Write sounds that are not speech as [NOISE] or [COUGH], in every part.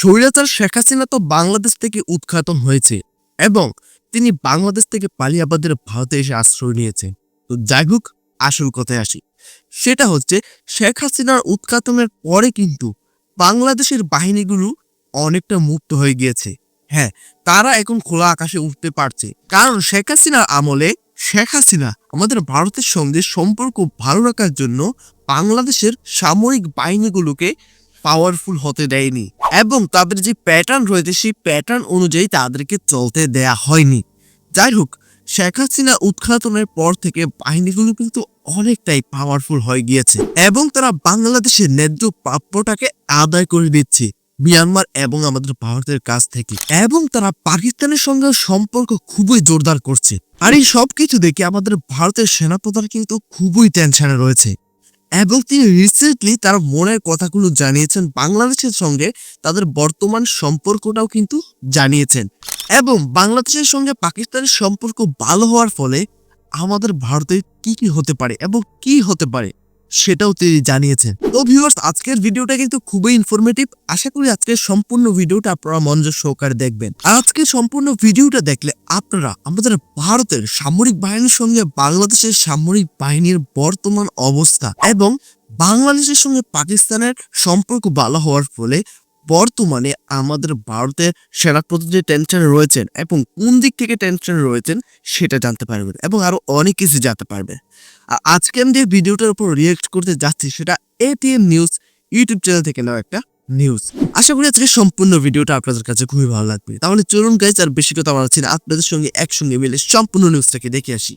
স্বৈরাচার শেখ হাসিনা তো বাংলাদেশ থেকে উৎখাতন হয়েছে এবং তিনি বাংলাদেশ থেকে পালিয়ে আমাদের ভারতে এসে আশ্রয় নিয়েছেন তো যাই হোক, আসল কথায় আসি। সেটা হচ্ছে, শেখ হাসিনার উৎখাতনের পরে কিন্তু বাংলাদেশের বাহিনীগুলো অনেকটা মুক্ত হয়ে গিয়েছে। হ্যাঁ তারা এখন খোলা আকাশে উঠতে পারছে। কারণ শেখ হাসিনার আমলে শেখ হাসিনা আমাদের ভারতের সঙ্গে সম্পর্ক ভালো রাখার জন্য বাংলাদেশের সামরিক বাহিনীগুলোকে পাওয়ারফুল হতে দেয়নি এবং তাদের যে প্যাটার্ন রয়েছে, সেই প্যাটার্ন অনুযায়ী তাদেরকে চলতে দেয়া হয়নি। যাই হোক, শেখ হাসিনা উৎখাতনের পর থেকে বাহিনীগুলো কিন্তু অনেকটাই পাওয়ারফুল হয়ে গিয়েছে এবং তারা বাংলাদেশের ন্যায্য প্রাপ্যটাকে আদায় করে দিচ্ছে মিয়ানমার এবং আমাদের ভারতের কাছ থেকে এবং তারা পাকিস্তানের সঙ্গে সম্পর্ক খুবই জোরদার করছে। আর এই সবকিছু দেখে আমাদের ভারতের সেনাপ্রধান কিন্তু খুবই টেনশনে রয়েছে। এবং তিনি রিসেন্টলি তার মনের কথাগুলো জানিয়েছেন বাংলাদেশের সঙ্গে, তাদের বর্তমান সম্পর্কটাও কিন্তু জানিয়েছেন। এবং বাংলাদেশের সঙ্গে পাকিস্তানের সম্পর্ক ভালো হওয়ার ফলে আমাদের ভারতে কি কি হতে পারে এবং কি হতে পারে? সেটাও তিনি জানিয়েছেন। তো ভিউয়ার্স আজকের ভিডিওটা কিন্তু খুবই ইনফরমেটিভ আশা করি আজকের সম্পূর্ণ ভিডিওটা আপনারা মনোযোগ সহকারে দেখবেন। আজকের সম্পূর্ণ ভিডিওটা দেখলে আপনারা আমাদের ভারতের সামরিক বাহিনীর সঙ্গে বাংলাদেশের সামরিক বাহিনীর বর্তমান অবস্থা এবং বাংলাদেশের সঙ্গে পাকিস্তানের সম্পর্ক ভালো হওয়ার ফলে বর্তমানে আমাদের ভারতের সেনাপ্রধান যে টেনশনে রয়েছেন এবং কোন দিক থেকে টেনশনে রয়েছেন সেটা জানতে পারবেন এবং আরও অনেক কিছু জানতে পারবে আর আজকে আমি যে ভিডিওটার উপর রিয়েক্ট করতে যাচ্ছি সেটা এটিএম নিউজ ইউটিউব চ্যানেল থেকে নেওয়া একটা নিউজ আশা করি আজকে সম্পূর্ণ ভিডিওটা আপনাদের কাছে খুবই ভালো লাগবে। তাহলে চলুন গাইজ আর বেশি কথা হচ্ছে না, আপনাদের সঙ্গে একসঙ্গে মিলে সম্পূর্ণ নিউজটাকে দেখে আসি।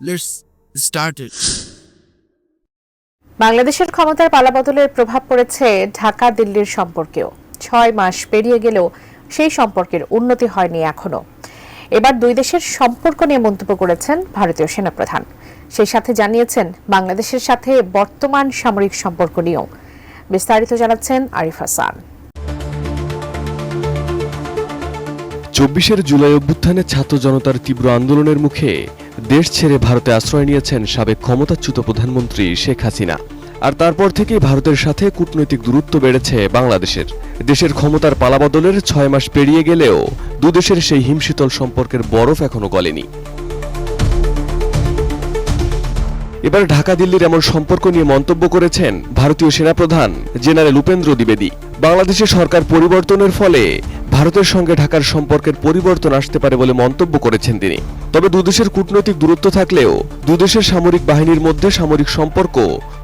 লেটস স্টার্ট ইট বাংলাদেশের ক্ষমতার পালাবদলের প্রভাব পড়েছে ঢাকা দিল্লির সম্পর্কেও। ছয় মাস পেরিয়ে গেলেও সেই সম্পর্কের উন্নতি হয়নি এখনও। এবার দুই দেশের সম্পর্ক নিয়ে মন্তব্য করেছেন ভারতীয় সেনাপ্রধান। সেই সাথে জানিয়েছেন, বাংলাদেশের সাথে বর্তমান সামরিক সম্পর্ক নিয়েও। বিস্তারিত জানাচ্ছেন আরিফ হাসান। চব্বিশের জুলাই অভ্যুত্থানে ছাত্র জনতার তীব্র আন্দোলনের মুখে দেশ ছেড়ে ভারতে আশ্রয় নিয়েছেন সাবেক ক্ষমতাচ্যুত প্রধানমন্ত্রী শেখ হাসিনা। আর তারপর থেকেই ভারতের সাথে কূটনৈতিক দূরত্ব বেড়েছে বাংলাদেশের। দেশের ক্ষমতার পালাবদলের ছয় মাস পেরিয়ে গেলেও দুদেশের সেই হিমশীতল সম্পর্কের বরফ এখনও গলেনি। এবার ঢাকা দিল্লির এমন সম্পর্ক নিয়ে মন্তব্য করেছেন ভারতীয় সেনাপ্রধান জেনারেল উপেন্দ্র দ্বিবেদী। বাংলাদেশে সরকার পরিবর্তনের ফলে ভারতের সঙ্গে ঢাকার সম্পর্কের পরিবর্তন আসতে পারে বলে মন্তব্য করেছেন তিনি। তবে দুদেশের কূটনৈতিক দূরত্ব থাকলেও দুদেশের সামরিক বাহিনীর মধ্যে সামরিক সম্পর্ক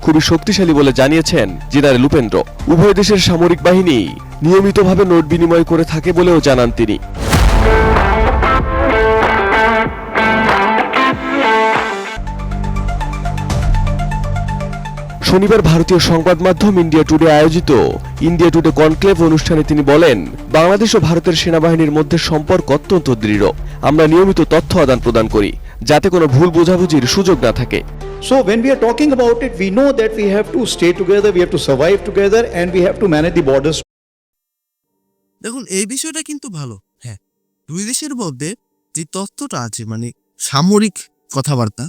খুবই শক্তিশালী বলে জানিয়েছেন জেনারেল উপেন্দ্র উভয় দেশের সামরিক বাহিনী নিয়মিতভাবে নোট বিনিময় করে থাকে বলেও জানান তিনি। শনিবার ভারতীয় সংবাদ মাধ্যম ইন্ডিয়া টুডে আয়োজিত ইন্ডিয়া টুডে কনক্লেভ অনুষ্ঠানে তিনি বলেন বাংলাদেশ ও ভারতের সেনাবাহিনীর মধ্যে সম্পর্ক অত্যন্ত দৃঢ়। আমরা নিয়মিত তথ্য আদান প্রদান করি যাতে কোনো ভুল বোঝাবুঝির সুযোগ না থাকে। So when we are talking about it, we know that we have to stay together, we have to survive together, and we have to manage the borders. দেখুন এই বিষয়টা কিন্তু ভালো। হ্যাঁ দুই দেশের মধ্যে যে তথ্যটা আছে মানে সামরিক কথাবার্তা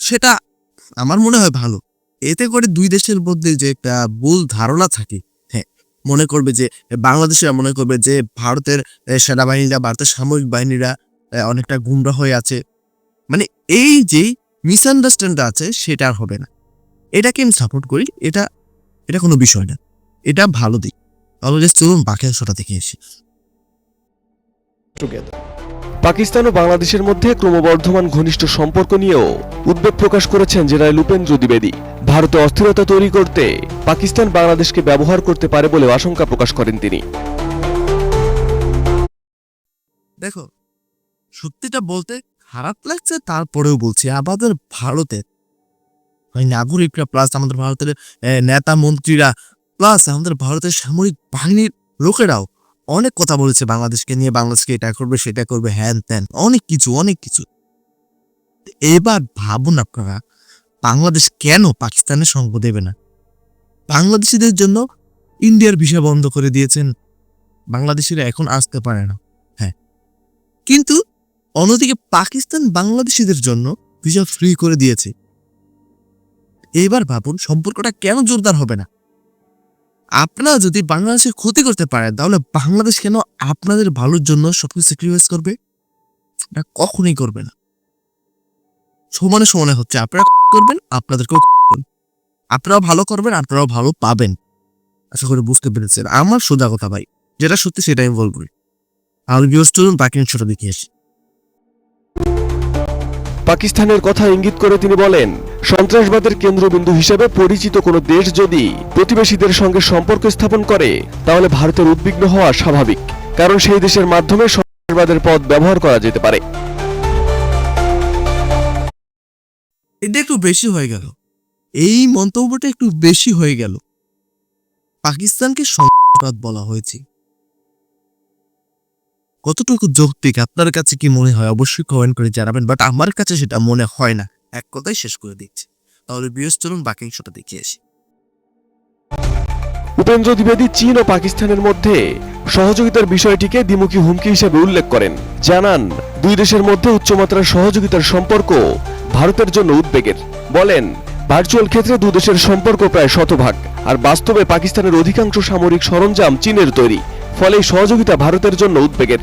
সেটা আমার মনে হয় ভালো। এতে করে দুই দেশের মধ্যে যে একটা ভুল ধারণা থাকে হ্যাঁ মনে করবে যে বাংলাদেশে মনে করবে যে ভারতের সেনাবাহিনীরা, ভারতের সামরিক বাহিনীরা অনেকটা গুমরা হয়ে আছে। মানে এই যে মিসআন্ডারস্ট্যান্ড আছে, সেটা আর হবে না। এটাকে আমি সাপোর্ট করি, এটা এটা কোনো বিষয় না। এটা ভালো দিক। just চলুন বাকি অংশটা দেখে এসি together. পাকিস্তান ও বাংলাদেশের মধ্যে ক্রমবর্ধমান ঘনিষ্ঠ সম্পর্ক নিয়েও উদ্বেগ প্রকাশ করেছেন জেনারেল উপেন্দ্র দ্বিবেদী। ভারতে অস্থিরতা তৈরি করতে পাকিস্তান বাংলাদেশকে ব্যবহার করতে পারে বলেও আশঙ্কা প্রকাশ করেন তিনি। দেখো, সত্যিটা বলতে খারাপ লাগছে, তারপরেও বলছি আমাদের ভারতের ওই নাগরিকরা প্লাস আমাদের ভারতের নেতা মন্ত্রীরা প্লাস আমাদের ভারতের সামরিক বাহিনীর লোকেরাও অনেক কথা বলেছে বাংলাদেশকে নিয়ে, বাংলাদেশকে এটা করবে, সেটা করবে, হ্যান ত্যান, অনেক কিছু অনেক কিছু। এবার ভাবুন আপনারা, বাংলাদেশ কেন পাকিস্তানের সঙ্গ দেবে না? বাংলাদেশিদের জন্য ইন্ডিয়ার ভিসা বন্ধ করে দিয়েছেন। বাংলাদেশিরা এখন আসতে পারে না। হ্যাঁ। কিন্তু অন্যদিকে পাকিস্তান বাংলাদেশিদের জন্য ভিসা ফ্রি করে দিয়েছে। এবার ভাবুন, সম্পর্কটা কেন জোরদার হবে না? আপনারা যদি বাংলাদেশের ক্ষতি করতে পারেন, তাহলে বাংলাদেশ কেন আপনাদের ভালোর জন্য সবকিছু স্যাক্রিফাইস করবে? এটা কখনোই করবে না। সমানে সমানে হচ্ছে, আপনারা [LAUGHS] করবেন, আপনাদেরকেও [LAUGHS] আপনারাও ভালো করবেন, আপনারাও ভালো পাবেন। আশা করি বুঝতে পেরেছেন। আমার সোজা কথা ভাই, যেটা সত্যি সেটাই আমি বলব। আর ভিউস চলুন বাকি অংশটা দেখে আসি। পাকিস্তানের কথা ইঙ্গিত করে তিনি বলেন সন্ত্রাসবাদের কেন্দ্রবিন্দু হিসেবে পরিচিত কোনো দেশ যদি প্রতিবেশীদের সঙ্গে সম্পর্ক স্থাপন করে, তাহলে ভারতের উদ্বিগ্ন হওয়া স্বাভাবিক, কারণ সেই দেশের মাধ্যমে সন্ত্রাসবাদের পথ ব্যবহার করা যেতে পারে। এটা একটু বেশি হয়ে গেল। এই মন্তব্যটা একটু বেশি হয়ে গেল। পাকিস্তানকে সন্ত্রাসবাদ বলা হয়েছে। কতটুকু যৌক্তিক? আপনার কাছে কি মনে হয়? অবশ্যই কমেন্ট করে জানাবেন বাট আমার কাছে সেটা মনে হয় না। এক কথাই শেষ করে দিচ্ছি। তাহলে বিয়স চলুন বাকি অংশটা দেখে আসি। উপেন্দ্র দ্বিবেদী চীন ও পাকিস্তানের মধ্যে সহযোগিতার বিষয়টিকে দ্বিমুখী হুমকি হিসেবে উল্লেখ করেন। জানান, দুই দেশের মধ্যে উচ্চমাত্রার সহযোগিতার সম্পর্ক ভারতের জন্য উদ্বেগের। বলেন, ভার্চুয়াল ক্ষেত্রে দু দেশের সম্পর্ক প্রায় শতভাগ, আর বাস্তবে পাকিস্তানের অধিকাংশ সামরিক সরঞ্জাম চীনের তৈরি, ফলে সহযোগিতা ভারতের জন্য উদ্বেগের।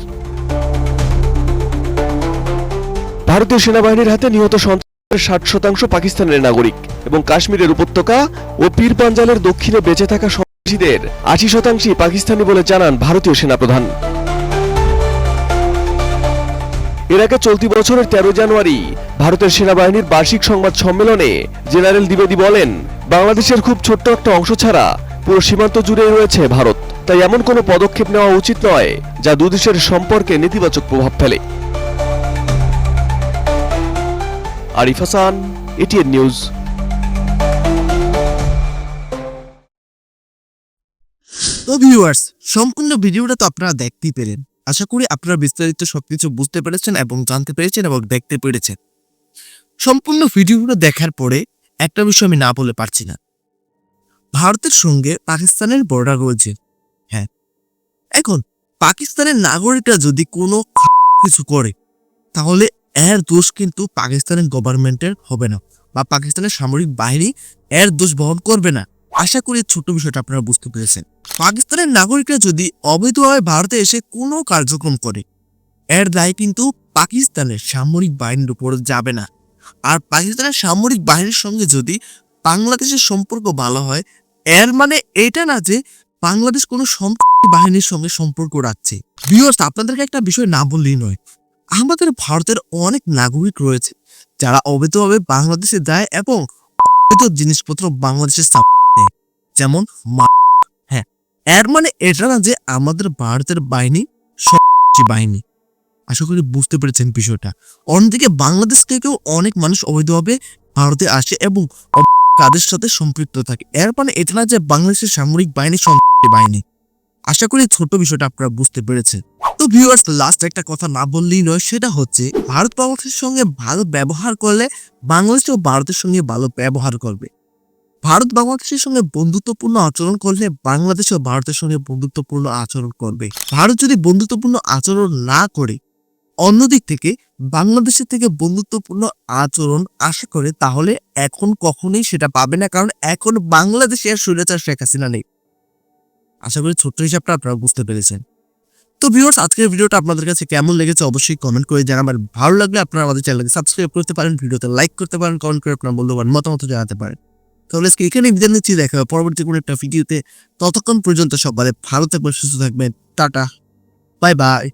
ভারতীয় সেনাবাহিনীর হাতে নিহত সন্ত্রাসের ষাট শতাংশ পাকিস্তানের নাগরিক এবং কাশ্মীরের উপত্যকা ও পীর পাঞ্জালের দক্ষিণে বেঁচে থাকা সন্ত্রাসীদের আশি শতাংশই পাকিস্তানি বলে জানান ভারতীয় সেনাপ্রধান। এর আগে চলতি বছরের তেরো জানুয়ারি ভারতের সেনাবাহিনীর বার্ষিক সংবাদ সম্মেলনে জেনারেল দ্বিবেদী বলেন, বাংলাদেশের খুব ছোট্ট একটা অংশ ছাড়া পুরো সীমান্ত জুড়ে রয়েছে ভারত। তাই এমন কোনো পদক্ষেপ নেওয়া উচিত নয় যা দুদেশের সম্পর্কে নেতিবাচক প্রভাব ফেলে। Arif Hasan, ATN News. তো ভিউয়ার্স সম্পূর্ণ ভিডিওটা তো আপনারা দেখতেই পেলেন। আশা করি আপনারা বিস্তারিত সবকিছু বুঝতে পেরেছেন এবং জানতে পেরেছেন এবং দেখতে পেরেছেন। সম্পূর্ণ ভিডিওটা দেখার পরে একটা বিষয় আমি না বলে পারছি না। ভারতের সঙ্গে পাকিস্তানের বর্ডার রয়েছে। হ্যাঁ। এখন, পাকিস্তানের নাগরিকরা যদি কোনো কিছু করে, তাহলে এর দোষ কিন্তু পাকিস্তানের গভর্নমেন্টের হবে না বা পাকিস্তানের সামরিক বাহিনী এর দোষ বহন করবে না। আশা করি ছোট্ট বিষয়টা আপনারা বুঝতে পেরেছেন। পাকিস্তানের নাগরিকরা যদি অবৈধভাবে ভারতে এসে কোনো কার্যক্রম করে, এর দায় কিন্তু পাকিস্তানের সামরিক বাহিনীর উপর যাবে না। আর পাকিস্তানের সামরিক বাহিনীর সঙ্গে যদি বাংলাদেশের সম্পর্ক ভালো হয়, এর মানে এটা না যে বাংলাদেশ কোনো বাহিনীর সঙ্গে সম্পর্ক রাখছে। ভিউয়ার্স আপনাদেরকে একটা বিষয় না বললেই নয়। আমাদের ভারতের অনেক নাগরিক রয়েছে, যারা অবৈধভাবে বাংলাদেশে যায় এবং অবৈধ জিনিসপত্র বাংলাদেশে যেমন হ্যাঁ এর মানে এটা না যে আমাদের ভারতের বাহিনী সবচেয়ে বাহিনী। আশা করি বুঝতে পেরেছেন বিষয়টা। অন্যদিকে বাংলাদেশ থেকেও অনেক মানুষ অবৈধভাবে ভারতে আসে এবং কাদের সাথে সম্পৃক্ত থাকে। এর মানে এটা না যে বাংলাদেশের সামরিক বাহিনী সন্ত্রাসী বাহিনী। আশা করি ছোট বিষয়টা আপনারা বুঝতে পেরেছেন। তো ভিউয়ার্স লাস্ট একটা কথা না বললেই নয়, সেটা হচ্ছে ভারত বাংলাদেশের সঙ্গে ভালো ব্যবহার করলে বাংলাদেশও ভারতের সঙ্গে ভালো ব্যবহার করবে। ভারত বাংলাদেশের সঙ্গে বন্ধুত্বপূর্ণ আচরণ করলে বাংলাদেশও ভারতের সঙ্গে বন্ধুত্বপূর্ণ আচরণ করবে। ভারত যদি বন্ধুত্বপূর্ণ আচরণ না করে অন্যদিক থেকে বাংলাদেশের থেকে বন্ধুত্বপূর্ণ আচরণ আশা করে, তাহলে এখন কখনোই সেটা পাবে না, কারণ এখন বাংলাদেশে আর স্বৈরাচার শেখ হাসিনা নেই। আশা করি ছোট্ট হিসাবটা আপনারা বুঝতে পেরেছেন। তো ভিউয়ার্স আজকের ভিডিওটা আপনাদের কাছে কেমন লেগেছে অবশ্যই কমেন্ট করে জানাবেন ভালো লাগলে আপনারা আমাদের চ্যানেলকে সাবস্ক্রাইব করতে পারেন, ভিডিওতে লাইক করতে পারেন কমেন্ট করে আপনার মূল্যবান মতামত জানাতে পারেন। তাহলে আজকে এখানে বিদায় নিচ্ছি, দেখা হবে পরবর্তী কোনো একটা ভিডিওতে ততক্ষণ পর্যন্ত সবাই ভালো থাকবেন, সুস্থ থাকবেন, টাটা বাই বাই